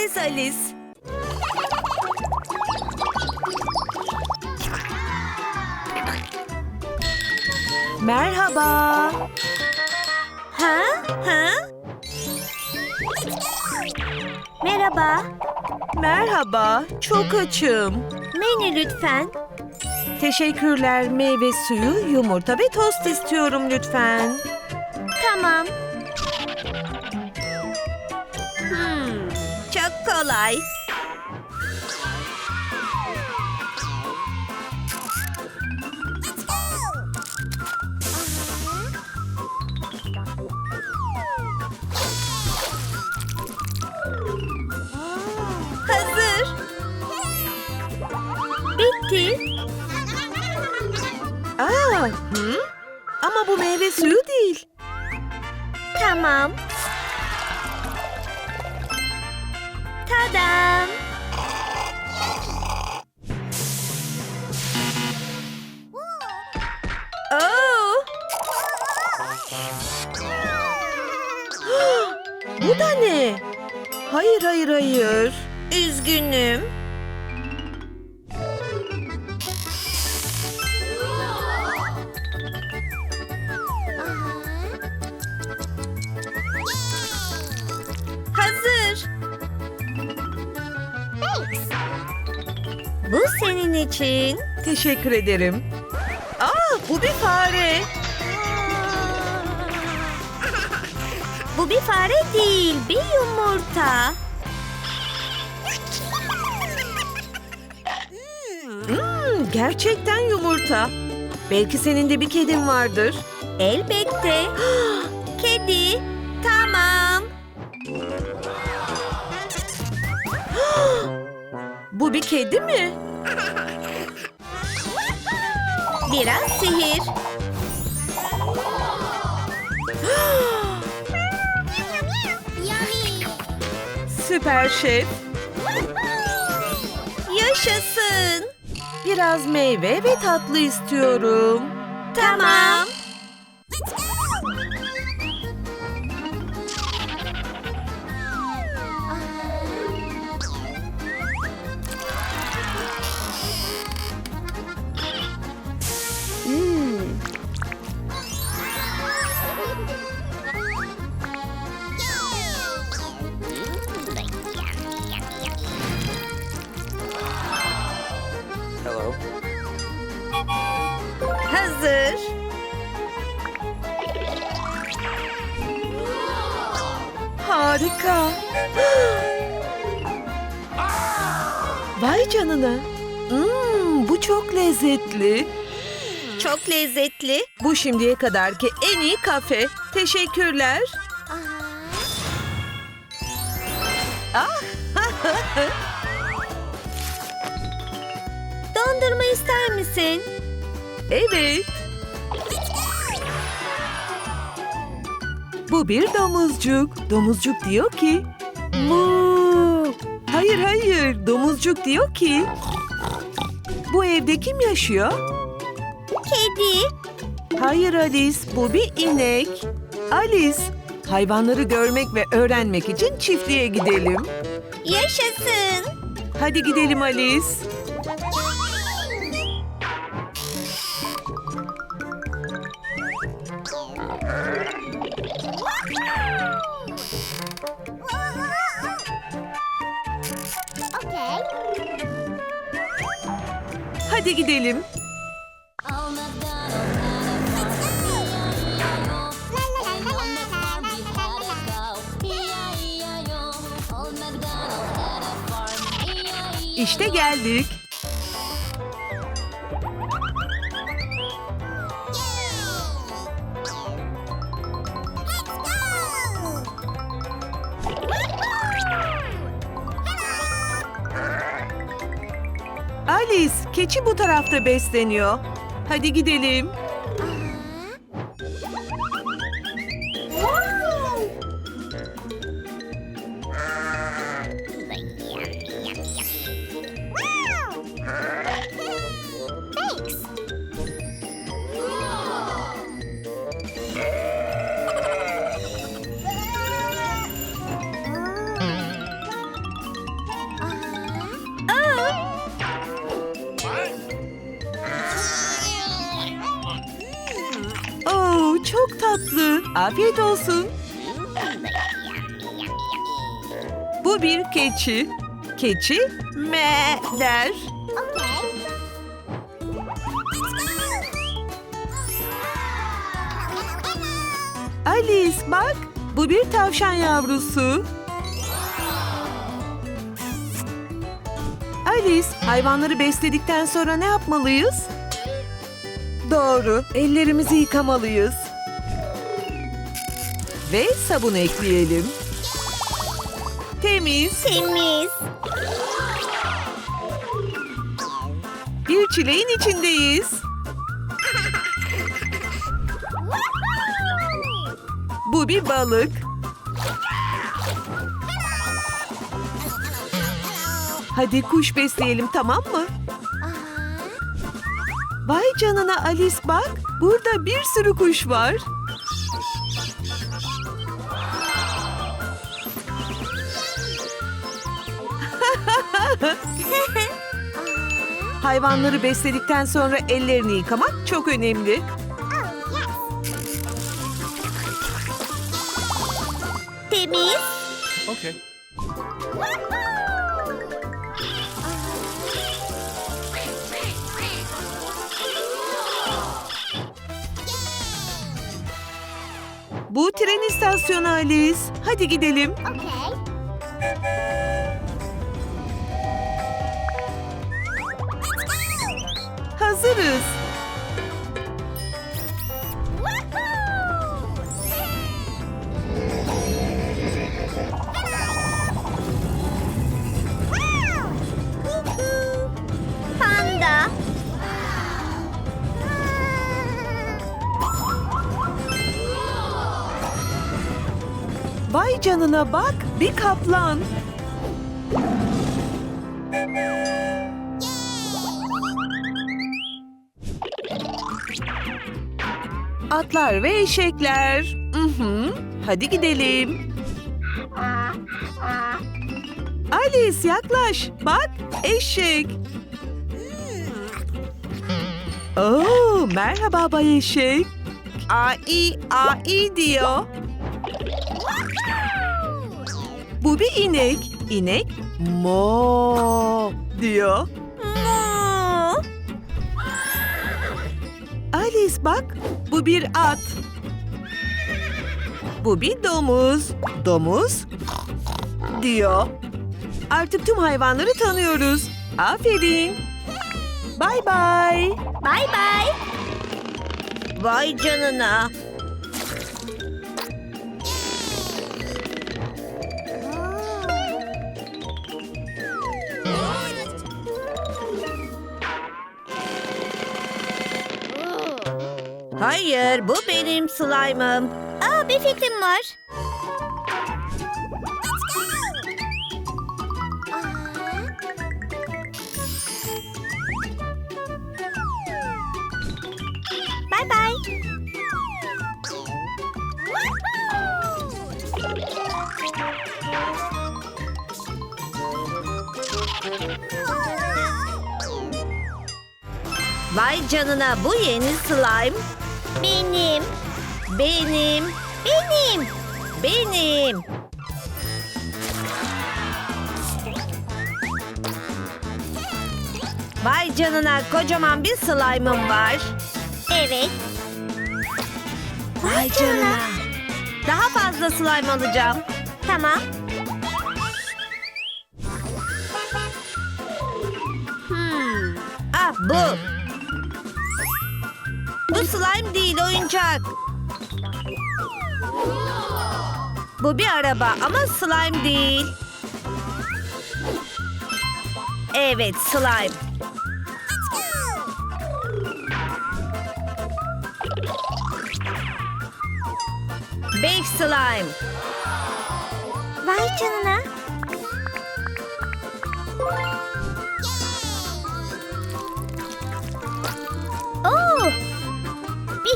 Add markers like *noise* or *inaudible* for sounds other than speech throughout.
Prenses Alice. Merhaba. Ha? Ha? Merhaba. Merhaba. Çok açım. Menü lütfen. Teşekkürler. Meyve suyu, yumurta ve tost istiyorum lütfen. Tamam. Kolay. Hazır. Bitti. Aa, hı? Ama bu meyve suyu değil. Tamam. Tadam. Oo. *gasps* Bu da ne? Hayır, hayır, hayır. Üzgünüm. İçin. Teşekkür ederim. Aa, bu bir fare. Bu bir fare değil, bir yumurta. Hmm, gerçekten yumurta. Belki senin de bir kedin vardır. Elbette. Kedi. Tamam. Bu bir kedi mi? Biraz sihir. Süper şef. Yaşasın. Biraz meyve ve tatlı istiyorum. Tamam. Canına. Hmm, bu çok lezzetli. Çok lezzetli. Bu şimdiye kadarki en iyi kafe. Teşekkürler. Ah, *laughs* Dondurma ister misin? evet. Bu bir domuzcuk. Domuzcuk diyor ki... Mu. Hayır hayır, domuzcuk diyor ki... Bu evde kim yaşıyor? Kedi. Hayır Alice, bu bir inek. Alice, hayvanları görmek ve öğrenmek için çiftliğe gidelim. Yaşasın. Hadi gidelim Alice. Hadi gidelim. İşte geldik. Keçi bu tarafta besleniyor. Hadi gidelim. Afiyet olsun. Bu bir keçi. Keçi me der. Alice bak, bu bir tavşan yavrusu. Alice, hayvanları besledikten sonra ne yapmalıyız? Doğru, ellerimizi yıkamalıyız. Ve sabun ekleyelim. Temiz. Temiz. Bir çileğin içindeyiz. Bu bir balık. Hadi kuş besleyelim tamam mı? Vay canına Alice bak. Burada bir sürü kuş var. *laughs* Hayvanları besledikten sonra ellerini yıkamak çok önemli. Temiz. Okay. Bu tren istasyonu Alice. Hadi gidelim. Hazırız. Panda. Vay canına bak bir kaplan. Atlar ve eşekler. Mhm. Hadi gidelim. Alice yaklaş. Bak eşek. Oo, merhaba Bay Eşek. Ai, ai diyor. Bu bir inek. İnek mo diyor. Alice bak bu bir at. Bu bir domuz. Domuz diyor. Artık tüm hayvanları tanıyoruz. Aferin. Bay bay. Bay bay. Vay canına. Hayır, bu benim slime'ım. Aa, bir fikrim var. Bye bye. Vay canına bu yeni slime. Benim. Benim. Benim. Benim. Vay canına kocaman bir slime'ım var. Evet. Vay canına. Daha fazla slime alacağım. Tamam. Hmm. Ah bu. Slime değil oyuncak. Bu bir araba ama slime değil. Evet slime. Beş slime. Vay canına.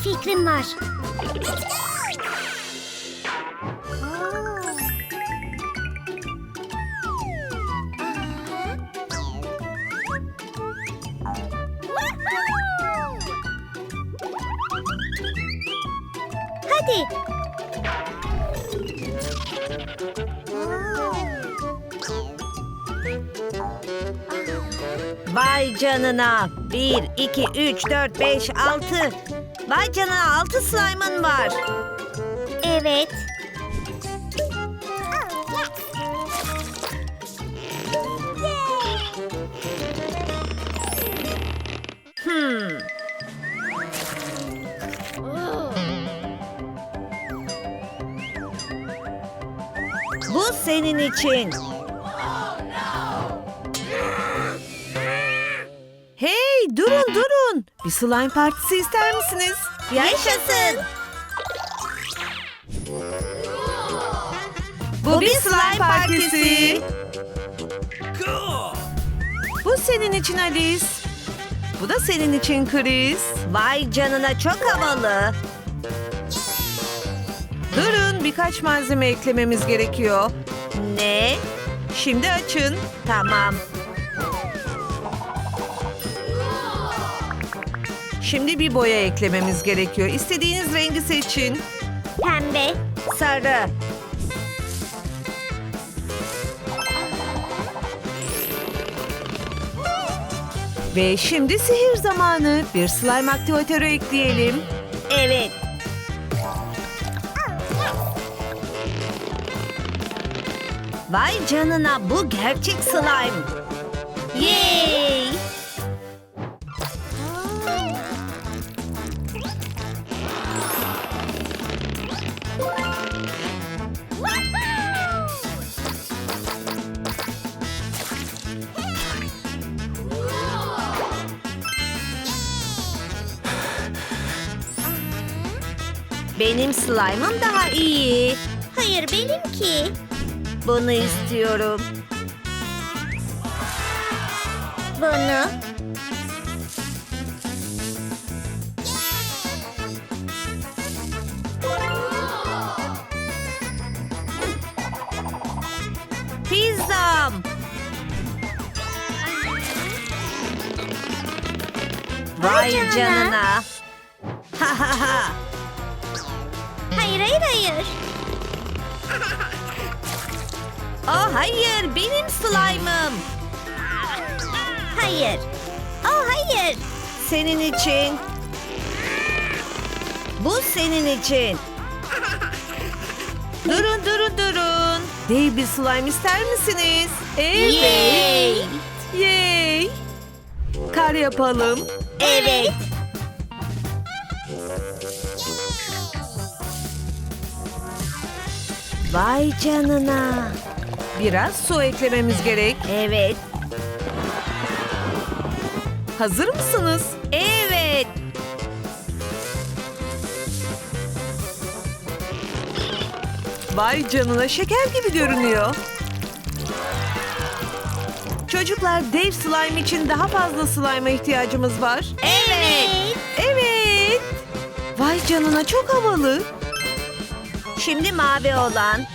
fikrim var. Hadi. Vay canına. 1, 2, 3, 4, 5, 6. Vay canına 6 slime'ın var. Evet. Hmm. Bu senin için. Hey durun. Bir slime partisi ister misiniz? Yaşasın. Bu, bir slime partisi. Bu senin için Alice. Bu da senin için Chris. Vay canına çok havalı. Durun birkaç malzeme eklememiz gerekiyor. Ne? Şimdi açın. Tamam. Şimdi bir boya eklememiz gerekiyor. İstediğiniz rengi seçin. Pembe. Sarı. Ve şimdi sihir zamanı. Bir slime aktivatörü ekleyelim. Evet. Vay canına bu gerçek slime. Yay! Benim slime'ım daha iyi. Hayır benimki. Bunu istiyorum. Bunu. Pizzam. Vay canına. canına. Ha ha ha. Hayır hayır. *laughs* Oh hayır benim slime'ım. Hayır. Oh hayır. Senin için. Bu senin için. *laughs* Durun durun durun. Dev bir slime ister misiniz? Evet. Yay. Yay. Kar yapalım. Evet. Vay canına. Biraz su eklememiz gerek. Evet. Hazır mısınız? Evet. Vay canına şeker gibi görünüyor. Çocuklar dev slime için daha fazla slime'a ihtiyacımız var. Evet. Evet. Vay canına çok havalı. Şimdi mavi olan.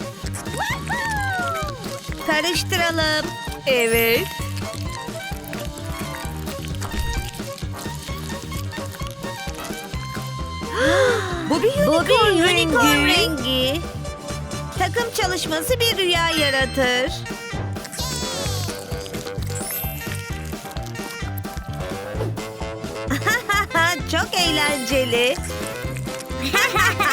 Karıştıralım. Evet. *gasps* Bu bir unicorn, Bu bir unicorn rengi. rengi. Takım çalışması bir rüya yaratır. *laughs* Çok eğlenceli. *laughs*